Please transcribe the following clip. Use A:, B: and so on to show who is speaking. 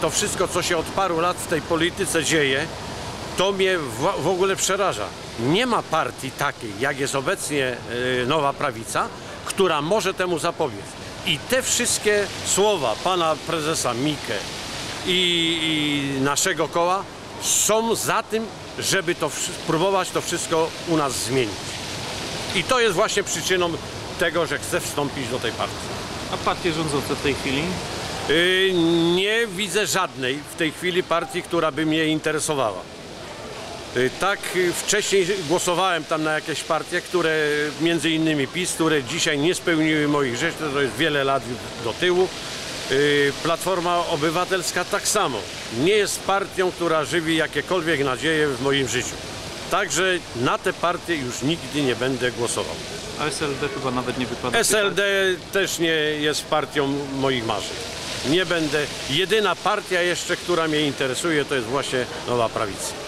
A: To wszystko, co się od paru lat w tej polityce dzieje, to mnie w, ogóle przeraża. Nie ma partii takiej, jak jest obecnie y, Nowa Prawica, która może temu zapobiec. I te wszystkie słowa pana prezesa Mikę i, i naszego koła są za tym, żeby to próbować to wszystko u nas zmienić. I to jest właśnie przyczyną tego, że chcę wstąpić do tej partii.
B: A partie rządzące w tej chwili?
A: Y, Nie widzę żadnej w tej chwili partii, która by mnie interesowała. Y, Tak y, wcześniej głosowałem tam na jakieś partie, które między innymi PiS, które dzisiaj nie spełniły moich rzeczy, to jest wiele lat do tyłu. Platforma Obywatelska tak samo. Nie jest partią, która żywi jakiekolwiek nadzieje w moim życiu. Także na te partie już nigdy nie będę głosował.
B: A SLD chyba nawet nie wypada.
A: SLD też nie jest partią moich marzeń. Nie będę. Jedyna partia jeszcze, która mnie interesuje, to jest właśnie Nowa Prawica.